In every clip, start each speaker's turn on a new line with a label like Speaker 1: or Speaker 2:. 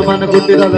Speaker 1: I'm gonna go to
Speaker 2: the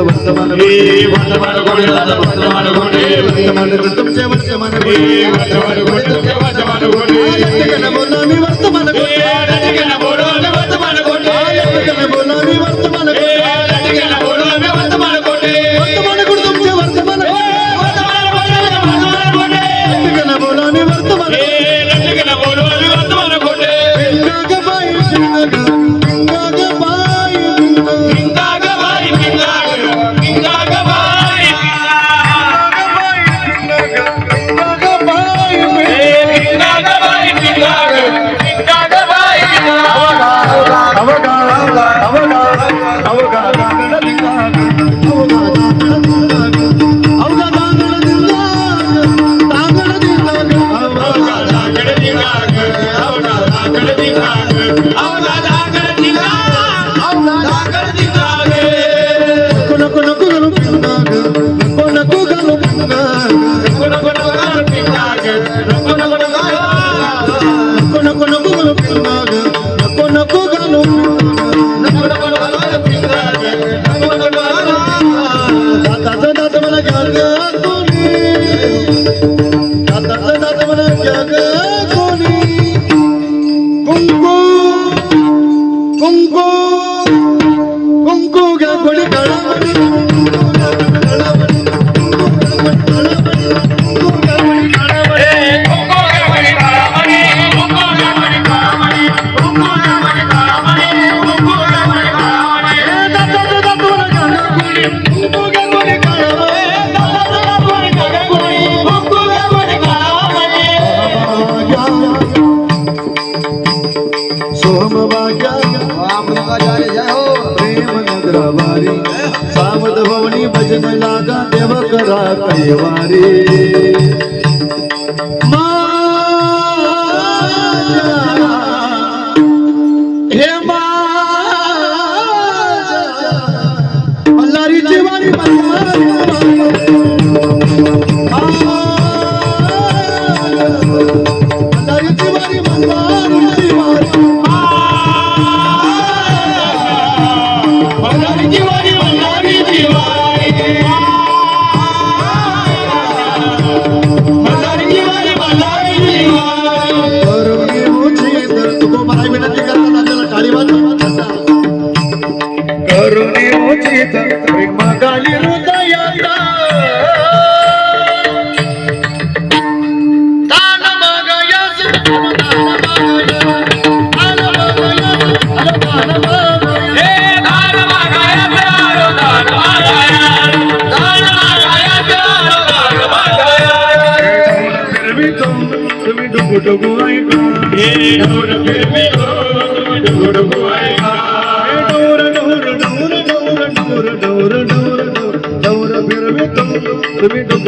Speaker 2: I'm not त ओम
Speaker 1: बाजा प्रेम नगरवारी सामत भवनी भजन लागा देव करा करेवारी धरुणी उचित मगाली हृदयाता दान मागायस दान मागायस दान मागायस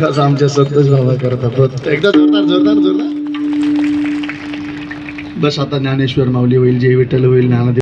Speaker 1: वास आमच्या संतोष बाबा करतात एकदा जोरदार जोरदार जोरदार. बस आता ज्ञानेश्वर माऊली होईल जे विठ्ठल होईल ज्ञानदेव